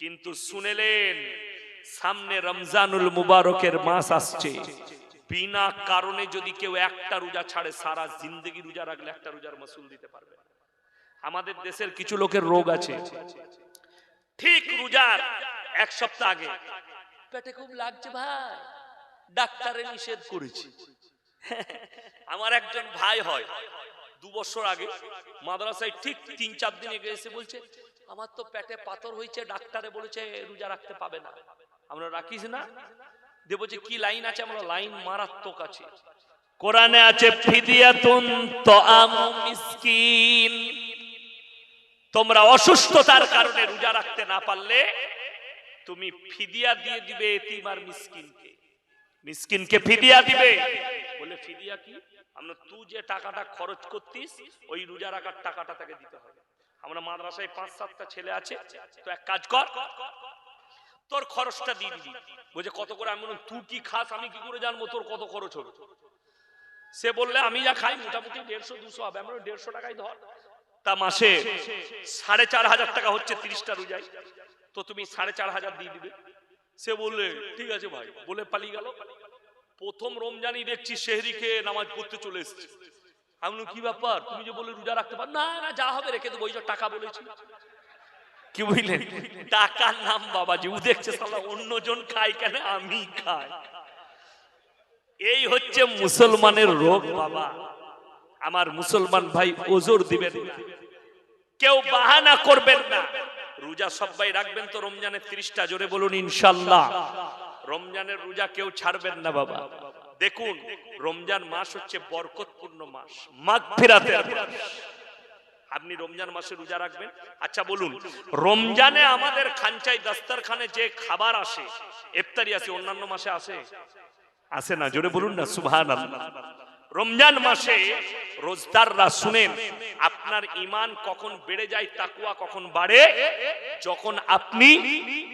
কিন্তু শুনেলেন, সামনে রমজানুল মুবারকের মাস আসছে। বিনা কারণে যদি কেউ একটা রোজা ছাড়ে, সারা জিন্দগি রোজা রাখলে একটা রোজার মাসুল দিতে পারবে। আমাদের দেশের কিছু লোকের রোগ আছে। ঠিক রোজার এক সপ্তাহ আগে। পেটে খুব লাগছে ভাই। ডাক্তারে নিষেধ করেছে। আমার একজন ভাই হয়, দু বছর আগে, মাদ্রাসায় ঠিক তিন চার দিন এগে এসে বলছে আমার তো পেটে পাথর হয়েছে ডাক্তারে বলেছে রোজা রাখতে পাবে না। আমরা রাখিস না? দেবো যে কি লাইন আছে, আমরা লাইন মারাত্মক আছে। কোরআনে আছে তোমরা অসুস্থতার কারণে রোজা রাখতে না পারলে তুমি ফিদিয়া দিয়ে দিবে এতিম মিসকিনকে। মিসকিনকে ফিদিয়া দিবে। বলে, ফিদিয়া কি? আমরা তুই যে টাকাটা খরচ করতিস, ওই রোজা রাখার টাকাটা তাকে দিতে হবে। আমরা মাদ্রাসায় পাঁচ, সাতটা ছেলে আছে, তো এক কাজ কর, তোর খরচটা দিয়ে দিবি। বলছে, কত করে? আমি তুই কি খাস, আমি কি করে জানব তোর কত খরচ হবে সে বললে, আমি যা খাই মোটামুটি দেড়শো, দুশো হবে। আমরা দেড়শো টাকাই ধর। তা মাসে সাড়ে চার হাজার টাকা হচ্ছে তিরিশটা রোজাই তো তুমি সাড়ে চার হাজার দিয়ে দিবে। সে বললে, ঠিক আছে ভাই। বলে পালিয়ে গেল। প্রথম রমজানই দেখছি শেহরিকে নামাজ পড়তে চলে এসেছে। আমি কি ব্যাপার? তুমি যে বলে রোজা রাখতে পার না না, যা হবে রেখে দেবো ওই যে টাকা বলেছি। কি বুঝলেন? টাকার নাম বাবাজি, ও দেখছে সালা অন্যজন খায় কেন? আমি খাই। এই হচ্ছে মুসলমানের রোগ, বাবা। আমার মুসলমান ভাই ওজোর দিবেন না। কেউ বাহানা করবেন না। রোজা সবাই রাখবেন তো রমজানের ত্রিশটা, জোরে বলুন ইনশাল্লাহ। রমজানের রোজা কেউ ছাড়বেন না, বাবা। দেখুন, রমজান মাস হচ্ছে বরকতপূর্ণ মাস। মাঘ ফেরাতে আপনি রমজান মাসে রোজা রাখবেন? আচ্ছা বলুন, রমজানে আমাদের খানচাই দাস্তারখানে যে খাবার আসে, ইফতারি আসে, অন্যান্য মাসে আসে? আসে না, জোরে বলুন না সুবহান রমজান মাসে রোজদাররা শুনেন, আপনার ইমান কখন বেড়ে যায় তাকুয়া কখন বাড়ে? যখন আপনি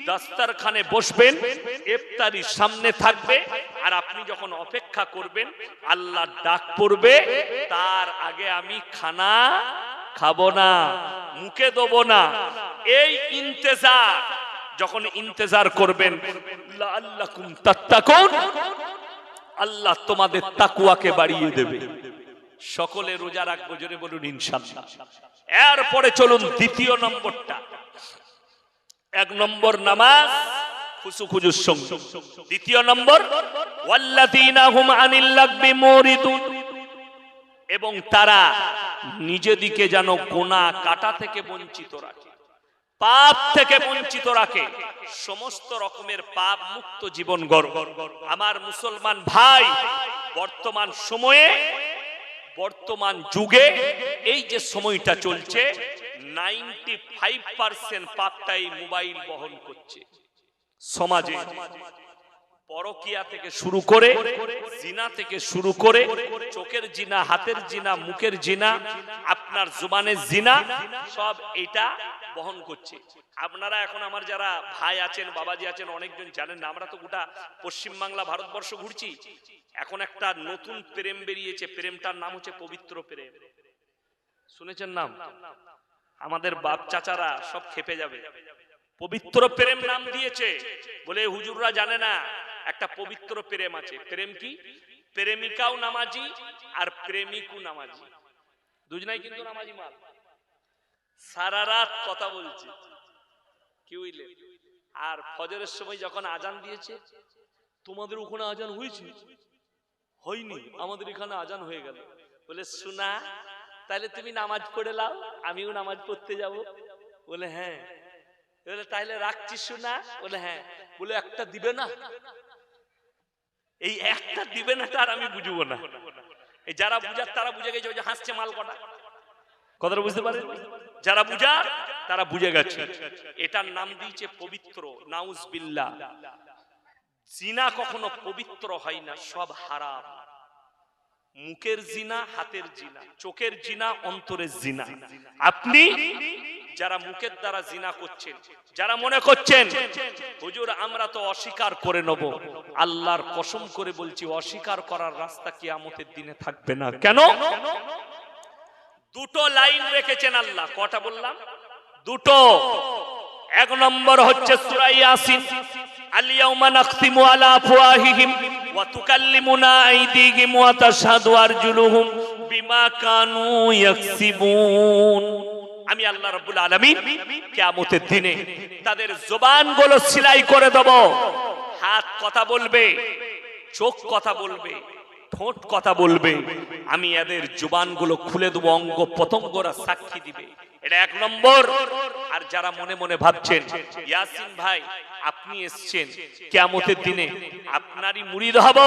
দাস্তারখানে বসবেন, ইফতারি সামনে থাকবে, আর আপনি যখন অপেক্ষা করবেন, আল্লাহ ডাক পড়বে, তার আগে আমি খানা খাব না, মুখে দেবো না। এই ইন্তেজার, যখন ইন্তেজার করবেন, লাআল্লাকুম তাত্তাকুন। আল্লাহ তোমাদের তাকুয়াকে বাড়িয়ে দেবে। সকলে রোজা রাখব, জোরে বলুন ইনশাল্লাহ এরপরে চলুন দ্বিতীয় নম্বরটা। এক নম্বর নামাজ এবং তারা নিজেদিকে যেন গোনা কাটা থেকে বঞ্চিত রাখে। পাপ থেকে বঞ্চিত রাখে। সমস্ত রকমের পাপ মুক্ত জীবন গড়। আমার মুসলমান ভাই, বর্তমান সময়ে, বর্তমান যুগে এই যে সময়টা চলছে নাইনটি ফাইভ পার্সেন্ট পাপটাই মোবাইল বহন করছে। সমাজে। পরকিয়া থেকে শুরু করে জিনা থেকে শুরু করে চোখের জিনা, হাতের জিনা, মুখের জিনা, আপনার জুবানের জিনা, সব এটা বহন করছে। আপনারা এখন আমার যারা ভাই আছেন, বাবাজি আছেন, অনেকজন জানেন না, আমরা তো গোটা পশ্চিমবাংলা ভারতবর্ষ ঘুরছি। এখন একটা নতুন প্রেম বেরিয়েছে, প্রেমটার নাম হচ্ছে পবিত্র প্রেম। শুনেছেন নাম? আমাদের বাপ চাচারা সব খেপে যাবে। পবিত্র প্রেম নাম দিয়েছে। বলে হুজুররা জানে না একটা পবিত্র প্রেম আছে। প্রেম কি? প্রেমিকাও নামাজি আর প্রেমিকও নামাজি। দুজনাই কিন্তু নামাজি মাল। সারা রাত কথা বলছে। কি বুঝলে আর ফজরের সময় যখন আজান দিয়েছে, তোমাদের ওখানে আজান হয়েছে? হয়নি। আমাদের এখানে আজান হয়ে গেল। বলে, শোনা তাহলে তুমি নামাজ পড়ে লাও, আমিও নামাজ পড়তে যাব। বলে হ্যাঁ। বলে তাহলে রাখছি শোনা। বলে হ্যাঁ। বলে, একটা দিবে না। এই একটা দিবে না তার আমি বুঝব না। এই যারা বুঝার, তারা বুঝে গেছে, ওই যে হাসছে মাল কটা। কথাটা বুঝতে পারেন? যারা বুঝার, তারা বুঝে গেছে। এটার নাম দিয়েছে পবিত্র নাউজ বিল্লাহ জিনা কখনো পবিত্র হয় না, সব হারাম। মুখের জিনা, হাতের জিনা, চোখের জিনা, অন্তরের জিনা। আপনি যারা মুখের দ্বারা জিনা করছেন, যারা মনে করছেন, হুজুর, আমরা তো অস্বীকার করে নেব। আল্লাহর কসম করে বলছি, অস্বীকার করার রাস্তা কিয়ামতের দিনে থাকবে না। কেন? দুটো লাইন রেখেছেন আল্লাহ। কটা বললাম? দুটো। এক নম্বর হচ্ছে সূরা ইয়াসিন আলিয়াউমা নাখতিমু আলা আফওয়াহিহিম ওয়া তুকাল্লিমুনা আইদিহিম ওয়া তাশহাদু আরজুলুহুম বিমা কানু ইয়াকসিবুন। আমি আল্লাহ রব্বুল আলমী কেমতের দিনে তাদের জোবানগুলো সিলাই করে দেব। হাত কথা বলবে, চোখ কথা বলবে, ঠোঁট কথা বলবে। আমি এদের জোবানগুলো খুলে দেবো, অঙ্গ পতঙ্গরা সাক্ষী দিবে। এটা এক নম্বর। আর যারা মনে মনে ভাবছেন, ইয়াসিন ভাই, আপনি এসছেন। কেমতের দিনে আপনারই মুড়িদ হব,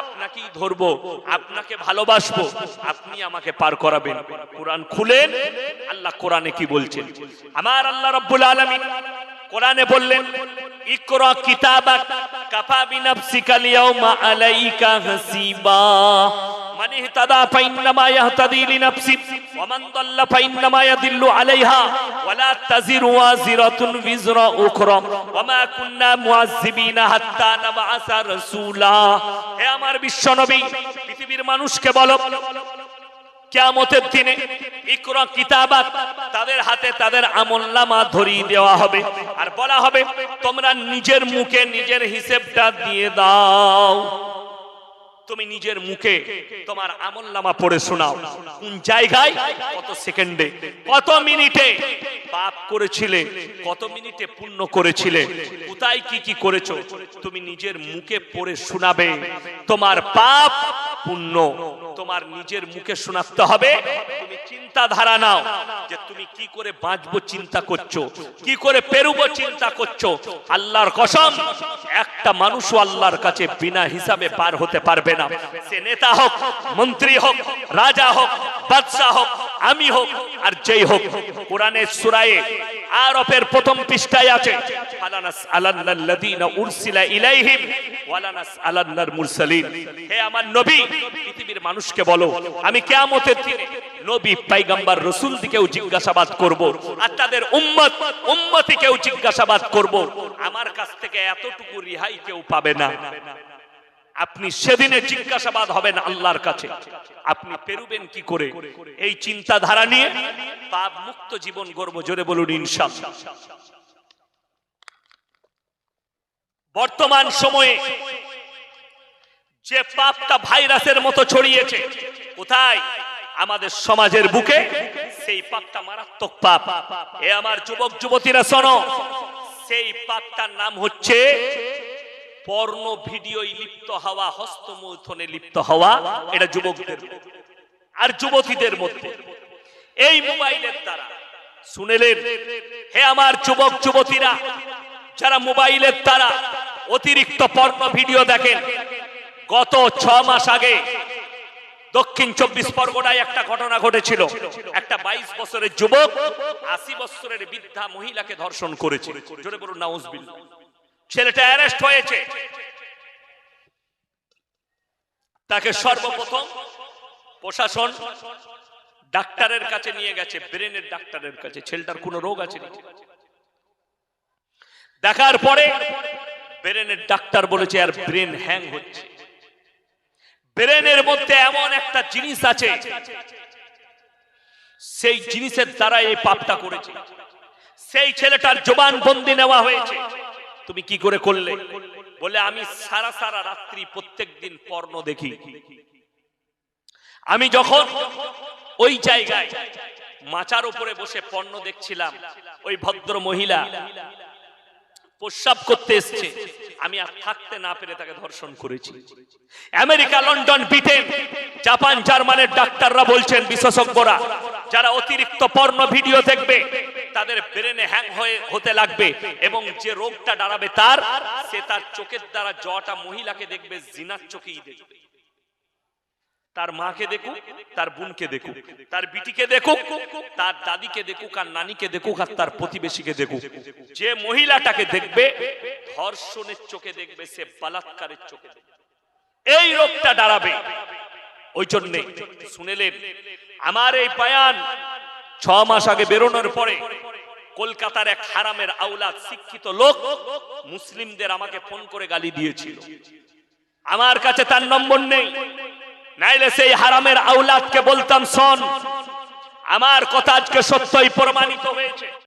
আপনাকেই ধরবো, আপনাকে ভালোবাসবো, আপনি আমাকে পার করাবেন। কোরআন খুলেন, আল্লাহ কোরআনে কি বলছেন? আমার আল্লাহ রব্বুল আলামিন কোরআনে বললেন, ইকরা কিতাবাক কাফা বিনাফসিকা লিয়াউমা আলাইকা হাসিবা। আলাইহা ওয়া লা তাজিরু ওয়াজিরাতুন হে আমার বিশ্বনবী, পৃথিবীর মানুষকে বলো, কিয়ামতের দিনে ইকরা কিতাবাত তাদের হাতে তাদের আমলনামা ধরিয়ে দেওয়া হবে। আর বলা হবে, তোমরা নিজের মুখে নিজের হিসেবটা দিয়ে দাও। তুমি নিজের মুখে তোমার আমল নামা পড়ে শোনাও। কোন জায়গায়? কত সেকেন্ডে? কত মিনিটে? পাপ করেছিলে, কত মিনিটে পূর্ণ করেছিলে? কোথায় কি কি করেছ? তুমি নিজের মুখে পড়ে শোনাবে। তোমার পাপ পুণ্য তোমার নিজের মুখে শোনাতে হবে। তুমি চিন্তাধারা নাও যে তুমি কি করে বাঁচবো চিন্তা করছ, কি করে পেরুবো চিন্তা করছ। আল্লাহর কসম, একটা মানুষও আল্লাহর কাছে বিনা হিসাবে পার হতে পারবে না। সে নেতা হোক, মন্ত্রী হোক, রাজা হোক, বাদশাহ হোক আমি হোক আর যেই হোক কোরআনের সুরায়ে আরফের প্রথম পৃষ্ঠায় আছে, ফালানাস আলাল্লাযীনা উরসিলা ইলাইহিম ওয়ালানাস আলান্নার মুরসালিন। হে আমার নবী, পৃথিবীর মানুষকে বলো, আমি কিয়ামতের দিনে নবী পয়গম্বর রাসূল দিকেও জিজ্ঞাসাবাদ করব, আর তাদের উম্মত, উম্মতিকেও জিজ্ঞাসাবাদ করব। আমার কাছ থেকে এতটুকু রিহাই কেউ পাবে না। আপনি সেদিনে জিজ্ঞাসাবাদ হবেন আল্লাহর কাছে। আপনি পেরুবেন কি করে? এই চিন্তাধারা নিয়ে পাপ মুক্ত জীবন গর্ব জোরে বলুন ইনশাআল্লাহ। বর্তমান সময়ে যে পাপটা ভাইরাসের মতো ছড়িয়েছে, কোথায়? আমাদের সমাজের বুকে সেই পাপটা মারাত্মক পাপ। এ আমার যুবক যুবতীরা শোনো, সেই পাপটার নাম হচ্ছে পর্ণ ভিডিওই লিপ্ত হওয়া, হস্তমৈথনে লিপ্ত হওয়া, এটা যুবকদের আর যুবতীদের মধ্যে। এই মোবাইলের দ্বারা শুনেলেন, হে আমার যুবক যুবতীরা, যারা মোবাইলের দ্বারা অতিরিক্ত পর্ণ ভিডিও দেখেন, গত ছ মাস আগে দক্ষিণ চব্বিশ পরগনায় একটা ঘটনা ঘটেছিল। একটা বাইশ বছরের যুবক আশি বছরের বৃদ্ধা মহিলাকে ধর্ষণ করেছে। জোরে বলুন, নাউজবিল্লাহ। ছেলেটা অ্যারেস্ট হয়েছে। তাকে সর্বপ্রথম প্রশাসন ডাক্তারের কাছে নিয়ে গেছে, ব্রেনের ডাক্তারের কাছে। ছেলেটার কোনো রোগ আছে দেখার পরে ব্রেনের ডাক্তার বলেছে, আর ব্রেন হ্যাং হচ্ছে। ব্রেনের মধ্যে এমন একটা জিনিস আছে, সেই জিনিসের দ্বারা এই পাপটা করেছে। সেই ছেলেটার জবান বন্দি নেওয়া হয়েছে। তুমি কি করে করলে? বলে, আমি সারা সারা রাত্রি প্রত্যেক দিন পর্ণ দেখি। আমি যখন ওই জায়গায় মাচার উপরে বসে পর্ণ দেখছিলাম, ওই ভদ্র মহিলা প্রস্রাব করতে এসছে। আমি আর থাকতে না পেরে তাকে ধর্ষণ করেছি। আমেরিকা, লন্ডন, ব্রিটেন, জাপান, জার্মানের ডাক্তাররা বলছেন, বিশেষজ্ঞরা, যারা অতিরিক্ত পর্ণ ভিডিও দেখবে, তাদের ব্রেনে হ্যাং হয়ে হতে লাগবে এবং যে রোগটা দাঁড়াবে তার, সে তার চোখের দ্বারা জটা মহিলাকে দেখবে, জিনার চোখেই দেখবে। তার মাকে দেখুক, তার বোনকে দেখুক, তার বিটিকে দেখুক, তার দাদিকে দেখুক, আর নানিকে দেখুক, আর তার প্রতিবেশীকে দেখুক। যে মহিলাটাকে দেখবে, ধর্ষণের চোখে দেখবে, সে বালাৎকারের চোখে এই রোগটা দাঁড়াবে। ওই জন্যে শুনেলেন, আমার এই বায়ান ছ মাস আগে বেরোনোর পরে কলকাতার এক হারামের আউলাদ শিক্ষিত লোক মুসলিমদের আমাকে ফোন করে গালি দিয়েছিল। আমার কাছে তার নম্বর নেই। নাইলে সেই হারামের আউলাদকে বলতাম শোন আমার কথা আজকে সত্যই প্রমাণিত হয়েছে।